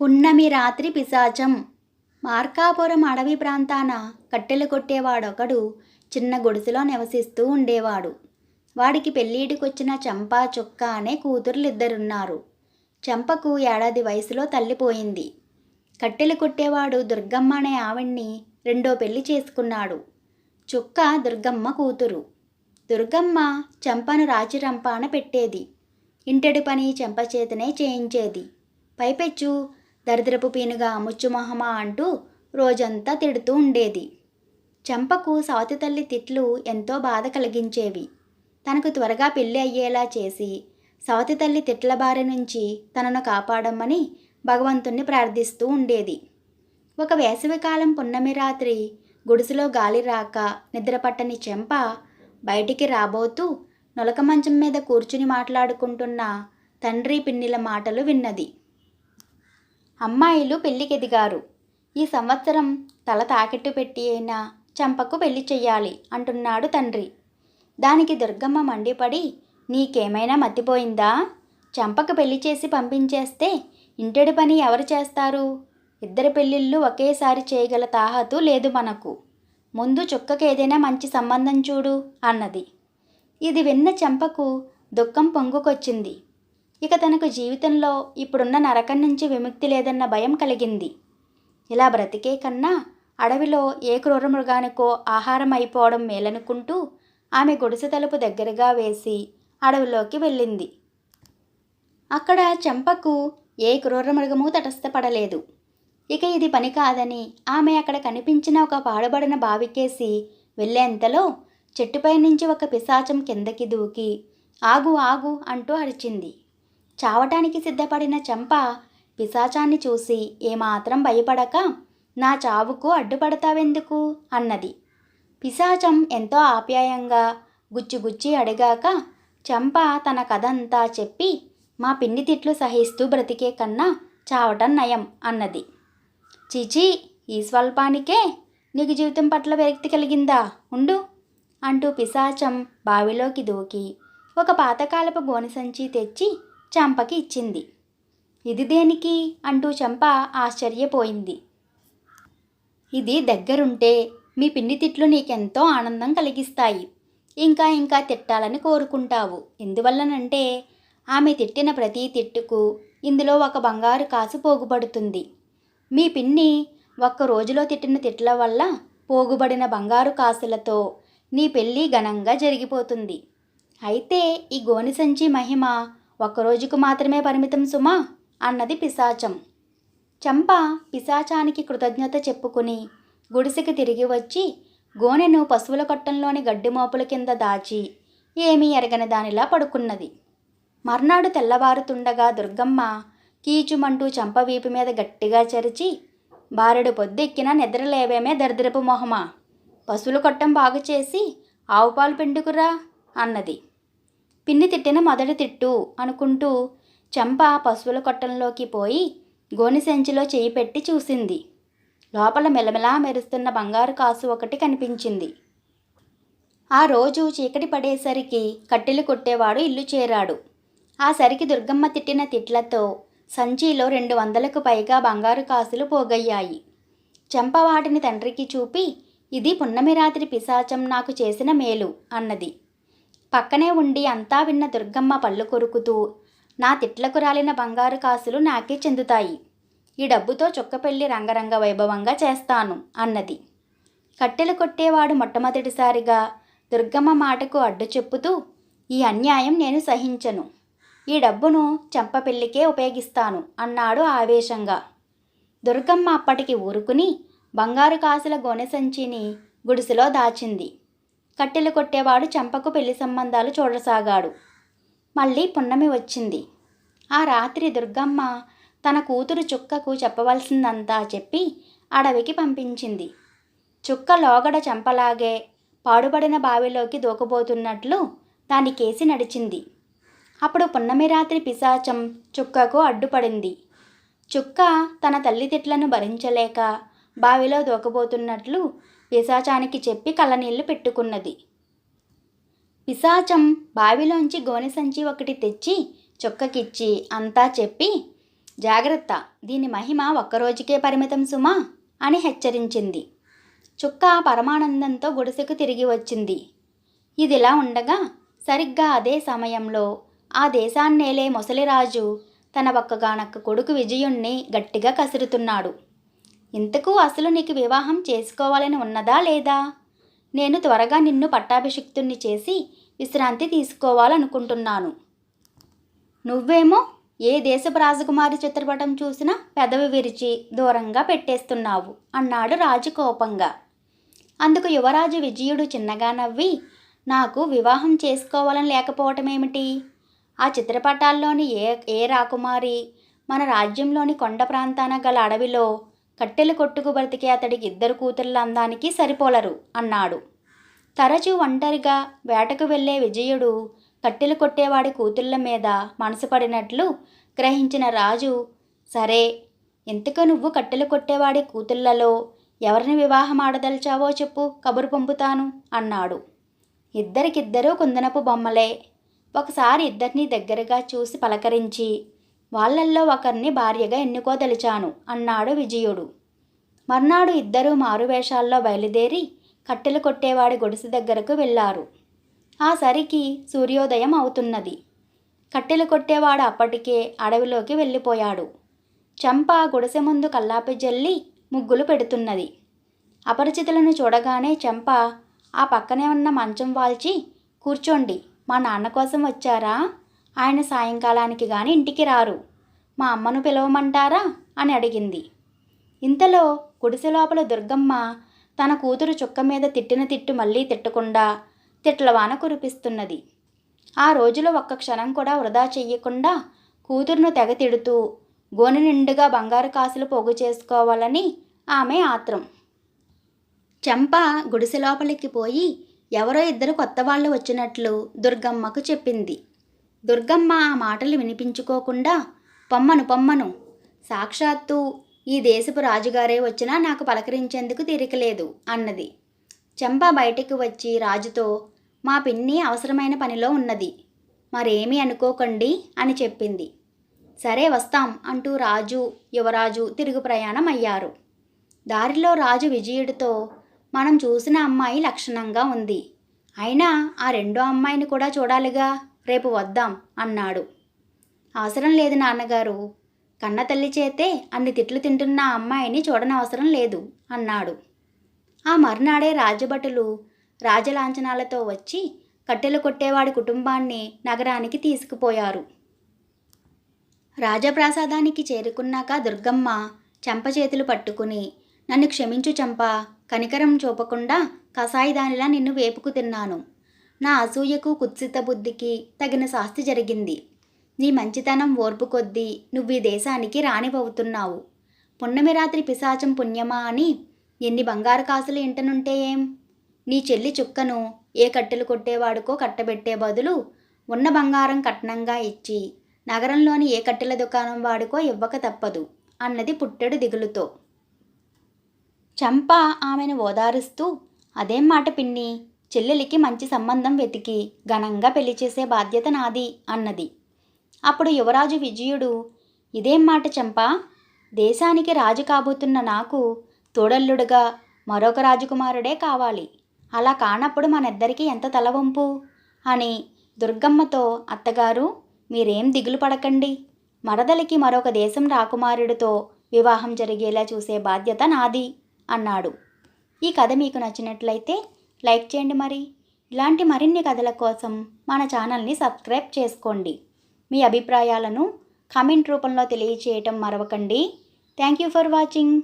పున్నమి రాత్రి పిశాచం. మార్కాపురం అడవి ప్రాంతాన కట్టెలు కొట్టేవాడొకడు చిన్న గుడిసెలో నివసిస్తూ ఉండేవాడు. వాడికి పెళ్ళీడికొచ్చిన చంపా చుక్క అనే కూతురులిద్దరున్నారు. చంపకు ఏడాది వయసులో తల్లిపోయింది కట్టెలు కొట్టేవాడు దుర్గమ్మ అనే ఆవిడ్ని రెండో పెళ్ళి చేసుకున్నాడు. చుక్క దుర్గమ్మ కూతురు. దుర్గమ్మ చంపను రాచిరంపాన పెట్టేది. ఇంటడి పని చెంప చేతనే చేయించేది. పైపెచ్చు దరిద్రపు పీనుగా ముచ్చుమొహమా అంటూ రోజంతా తిడుతూ ఉండేది. చంపకు సవతి తల్లి తిట్లు ఎంతో బాధ కలిగించేవి. తనకు త్వరగా పెళ్ళి అయ్యేలా చేసి సవతి తల్లి తిట్ల బారి నుంచి తనను కాపాడమని భగవంతుణ్ణి ప్రార్థిస్తూ ఉండేది. ఒక వేసవికాలం పున్నమి రాత్రి గుడిసెలో గాలి రాక నిద్రపట్టని చెంప బయటికి రాబోతూ నొలక మంచం మీద కూర్చుని మాట్లాడుకుంటున్న తండ్రి పిన్నిల మాటలు విన్నది. అమ్మాయిలు పెళ్ళికెదిగారు. ఈ సంవత్సరం తల తాకెట్టు పెట్టి అయినా చంపకు పెళ్ళి చెయ్యాలి అంటున్నాడు తండ్రి. దానికి దుర్గమ్మ మండిపడి నీకేమైనా మతిపోయిందా? చంపకు పెళ్ళి చేసి పంపించేస్తే ఇంటడి పని ఎవరు చేస్తారు? ఇద్దరి పెళ్ళిళ్ళు ఒకేసారి చేయగల తాహతు లేదు మనకు. ముందు చుక్కకి ఏదైనా మంచి సంబంధం చూడు అన్నది. ఇది విన్న చంపకు దుఃఖం పొంగుకొచ్చింది. ఇక తనకు జీవితంలో ఇప్పుడున్న నరకం నుంచి విముక్తి లేదన్న భయం కలిగింది. ఇలా బ్రతికే కన్నా అడవిలో ఏ క్రూర మృగానికో ఆహారం అయిపోవడం మేలనుకుంటూ ఆమె గుడిసె తలుపు దగ్గరగా వేసి అడవిలోకి వెళ్ళింది. అక్కడ చెంపకు ఏ క్రూర మృగము తటస్థపడలేదు. ఇక ఇది పని కాదని ఆమె అక్కడ కనిపించిన ఒక పాడుబడిన బావికేసి వెళ్ళేంతలో చెట్టుపై నుంచి ఒక పిశాచం కిందకి దూకి ఆగు ఆగు అంటూ అరిచింది. చావటానికి సిద్ధపడిన చంప పిశాచాన్ని చూసి ఏమాత్రం భయపడక నా చావుకు అడ్డుపడతావెందుకు? అన్నది. పిశాచం ఎంతో ఆప్యాయంగా గుచ్చిగుచ్చి అడిగాక చంప తన కథంతా చెప్పి మా పిన్ని తిట్లు సహిస్తూ బ్రతికే కన్నా చావటం నయం అన్నది. చిచి ఈ స్వల్పానికే నీకు జీవితం పట్ల విరక్తి కలిగిందా? ఉండు అంటూ పిశాచం బావిలోకి దూకి ఒక పాతకాలపు గోనె సంచి తెచ్చి చంపకి ఇచ్చింది. ఇది దేనికి? అంటూ చంప ఆశ్చర్యపోయింది. ఇది దగ్గరుంటే మీ పిన్ని తిట్లు నీకెంతో ఆనందం కలిగిస్తాయి. ఇంకా ఇంకా తిట్టాలని కోరుకుంటావు. ఎందువల్లనంటే ఆమె తిట్టిన ప్రతి తిట్టుకు ఇందులో ఒక బంగారు కాసు పోగుపడుతుంది. మీ పిన్ని ఒక్క రోజులో తిట్టిన తిట్ల వల్ల పోగుబడిన బంగారు కాసులతో నీ పెళ్ళి ఘనంగా జరిగిపోతుంది. అయితే ఈ గోని సంచి మహిమ ఒక్కరోజుకు మాత్రమే పరిమితం సుమా? అన్నది పిశాచం. చంప పిశాచానికి కృతజ్ఞత చెప్పుకుని గుడిసెకి తిరిగి వచ్చి గోనెను పశువుల కొట్టంలోని గడ్డి మోపుల కింద దాచి ఏమీ ఎరగని దానిలా పడుకున్నది. మర్నాడు తెల్లవారుతుండగా దుర్గమ్మ కీచుమంటూ చంప వీపు మీద గట్టిగా చరిచి బారెడు పొద్దెక్కినా నిద్రలేవేమే దరిద్రపు మొహమా? పశువుల కొట్టం బాగు చేసి ఆవు పాలు పిండుకురా అన్నది. పిన్ని తిట్టిన మొదటి తిట్టు అనుకుంటూ చంప పశువుల కొట్టంలోకి పోయి గోని సంచిలో చేయి పెట్టి చూసింది. లోపల మెలమెలా మెరుస్తున్న బంగారు కాసు ఒకటి కనిపించింది. ఆ రోజు చీకటి పడేసరికి కట్టెలు కొట్టేవాడు ఇల్లు చేరాడు. ఆ సరికి దుర్గమ్మ తిట్టిన తిట్లతో సంచిలో రెండు వందలకు పైగా బంగారు కాసులు పోగయ్యాయి. చెంప వాటిని తండ్రికి చూపి ఇది పున్నమి రాత్రి పిశాచం నాకు చేసిన మేలు అన్నది. పక్కనే ఉండి అంతా విన్న దుర్గమ్మ పళ్ళు కొరుకుతూ నా తిట్లకు రాలిన బంగారు కాసులు నాకే చెందుతాయి. ఈ డబ్బుతో చుక్కపెళ్ళి రంగరంగ వైభవంగా చేస్తాను అన్నది. కట్టెలు కొట్టేవాడు మొట్టమొదటిసారిగా దుర్గమ్మ మాటకు అడ్డు చెప్పుతూ ఈ అన్యాయం నేను సహించను. ఈ డబ్బును చెంప పెళ్ళికే ఉపయోగిస్తాను అన్నాడు ఆవేశంగా. దుర్గమ్మ అప్పటికి ఊరుకుని బంగారు కాసుల గోనె సంచిని గుడిసెలో దాచింది. కట్టెలు కొట్టేవాడు చెంపకు పెళ్ళి సంబంధాలు చూడసాగాడు. మళ్ళీ పున్నమి వచ్చింది. ఆ రాత్రి దుర్గమ్మ తన కూతురు చుక్కకు చెప్పవలసిందంతా చెప్పి అడవికి పంపించింది. చుక్క లోగడ చంపలాగే పాడుబడిన బావిలోకి దూకబోతున్నట్లు దాని కేసి నడిచింది. అప్పుడు పున్నమి రాత్రి పిశాచం చుక్కకు అడ్డుపడింది. చుక్క తన తల్లితిట్లను భరించలేక బావిలో దూకబోతున్నట్లు పిశాచానికి చెప్పి కళ్ళనీళ్ళు పెట్టుకున్నది. పిశాచం బావిలోంచి గోనె సంచి ఒకటి తెచ్చి చుక్కకిచ్చి అంతా చెప్పి జాగ్రత్త దీని మహిమ ఒక్కరోజుకే పరిమితం సుమా అని హెచ్చరించింది. చుక్క పరమానందంతో గుడిసెకు తిరిగి వచ్చింది. ఇదిలా ఉండగా సరిగ్గా అదే సమయంలో ఆ దేశాన్నేలే ముసలిరాజు తన ఒక్కగానొక్క కొడుకు విజయుణ్ణి గట్టిగా కసురుతున్నాడు. ఇంతకు అసలు నీకు వివాహం చేసుకోవాలని ఉన్నదా లేదా? నేను త్వరగా నిన్ను పట్టాభిషిక్తుణ్ణి చేసి విశ్రాంతి తీసుకోవాలనుకుంటున్నాను. నువ్వేమో ఏ దేశపు రాజకుమారి చిత్రపటం చూసినా పెదవి విరిచి దూరంగా పెట్టేస్తున్నావు అన్నాడు రాజు కోపంగా. అందుకు యువరాజు విజయుడు చిన్నగా నవ్వి నాకు వివాహం చేసుకోవాలని లేకపోవటమేమిటి ఆ చిత్రపటాల్లోని ఏ ఏ రాకుమారి మన రాజ్యంలోని కొండ ప్రాంతాన గల అడవిలో కట్టెలు కొట్టుకు బ్రతికే అతడికి ఇద్దరు కూతుర్ల అందానికి సరిపోలరు అన్నాడు. తరచూ ఒంటరిగా వేటకు వెళ్ళే విజయుడు కట్టెలు కొట్టేవాడి కూతుళ్ళ మీద మనసు పడినట్లు గ్రహించిన రాజు సరే ఎంతకు నువ్వు కట్టెలు కొట్టేవాడి కూతుళ్ళలో ఎవరిని వివాహం ఆడదలిచావో చెప్పు కబురు పంపుతాను అన్నాడు. ఇద్దరికిద్దరూ కుందనపు బొమ్మలే. ఒకసారి ఇద్దరిని దగ్గరగా చూసి పలకరించి వాళ్ళల్లో ఒకరిని భార్యగా ఎన్నుకోదలిచాను అన్నాడు విజయుడు. మర్నాడు ఇద్దరూ మారువేషాల్లో బయలుదేరి కట్టెలు కొట్టేవాడి గుడిసె దగ్గరకు వెళ్ళారు. ఆ సరికి సూర్యోదయం అవుతున్నది. కట్టెలు కొట్టేవాడు అప్పటికే అడవిలోకి వెళ్ళిపోయాడు. చంప గుడిసె ముందు కల్లాపి జల్లి ముగ్గులు పెడుతున్నది. అపరిచితులను చూడగానే చంప ఆ పక్కనే ఉన్న మంచం వాల్చి కూర్చోండి మా నాన్న కోసం వచ్చారా? ఆయన సాయంకాలానికి గాని ఇంటికి రారు. మా అమ్మను పిలవమంటారా? అని అడిగింది. ఇంతలో గుడిసె లోపల దుర్గమ్మ తన కూతురు చుక్క మీద తిట్టిన తిట్టు మళ్ళీ తిట్టకుండా తిట్లవాన కురిపిస్తున్నది. ఆ రోజులో ఒక్క క్షణం కూడా వృధా చెయ్యకుండా కూతురును తెగ తిడుతూ గోనె నిండుగా బంగారు కాసులు పోగు చేసుకోవాలని ఆమె ఆత్రం. చెంప గుడిసె లోపలికి పోయి ఎవరో ఇద్దరు కొత్త వాళ్ళు వచ్చినట్లు దుర్గమ్మకు చెప్పింది. దుర్గమ్మ ఆ మాటలు వినిపించుకోకుండా పొమ్మను పొమ్మను సాక్షాత్తు ఈ దేశపు రాజుగారే వచ్చినా నాకు పలకరించేందుకు తీరికలేదు అన్నది. చెంప బయటికి వచ్చి రాజుతో మా పిన్ని అవసరమైన పనిలో ఉన్నది మరేమీ అనుకోకండి అని చెప్పింది. సరే వస్తాం అంటూ రాజు యువరాజు తిరుగు ప్రయాణం అయ్యారు దారిలో రాజు విజయుడితో మనం చూసిన అమ్మాయి లక్షణంగా ఉంది. అయినా ఆ రెండో అమ్మాయిని కూడా చూడాలిగా. రేపు వద్దాం అన్నాడు. అవసరం లేదు నాన్నగారు. కన్న తల్లి చేతే అన్ని తిట్లు తింటున్న అమ్మాయిని చూడనవసరం లేదు అన్నాడు. ఆ మర్నాడే రాజభటులు రాజలాంఛనాలతో వచ్చి కట్టెలు కొట్టేవాడి కుటుంబాన్ని నగరానికి తీసుకుపోయారు. రాజప్రాసాదానికి చేరుకున్నాక దుర్గమ్మ చెంప చేతులు పట్టుకుని నన్ను క్షమించు చంప కనికరం చూపకుండా కసాయిదానిలా నిన్ను వేపుకు తిన్నాను. నా అసూయకు కుత్సిత బుద్ధికి తగిన శాస్తి జరిగింది. నీ మంచితనం ఓర్పు కొద్దీ నువ్వు ఈ దేశానికి రాణివవుతున్నావు. పున్నమి రాత్రి పిశాచం పుణ్యమా అని ఎన్ని బంగారు కాసులు ఇంటనుంటే ఏం? నీ చెల్లి చుక్కను ఏ కట్టెలు కొట్టేవాడుకో కట్టబెట్టే బదులు ఉన్న బంగారం కట్నంగా ఇచ్చి నగరంలోని ఏ కట్టెల దుకాణం వాడుకో ఇవ్వక తప్పదు అన్నది పుట్టెడు దిగులుతో. చంప ఆమెను ఓదారుస్తూ అదేం మాట పిన్ని? చెల్లెలికి మంచి సంబంధం వెతికి ఘనంగా పెళ్ళి చేసే బాధ్యత నాది అన్నది. అప్పుడు యువరాజు విజయుడు ఇదేం మాట చంప? దేశానికి రాజు కాబోతున్న నాకు తోడల్లుడుగా మరొక రాజకుమారుడే కావాలి. అలా కానప్పుడు మనిద్దరికీ ఎంత తలవంపు అని దుర్గమ్మతో అత్తగారు మీరేం దిగులు పడకండి. మరదలికి మరొక దేశం రాకుమారుడితో వివాహం జరిగేలా చూసే బాధ్యత నాది అన్నాడు. ఈ కథ మీకు నచ్చినట్లయితే లైక్ చేయండి మరి. ఇలాంటి మరిన్ని కథల కోసం మన ఛానల్ని సబ్స్క్రైబ్ చేసుకోండి. మీ అభిప్రాయాలను కామెంట్ రూపంలో తెలియచేయటం మరవకండి. Thank you for watching.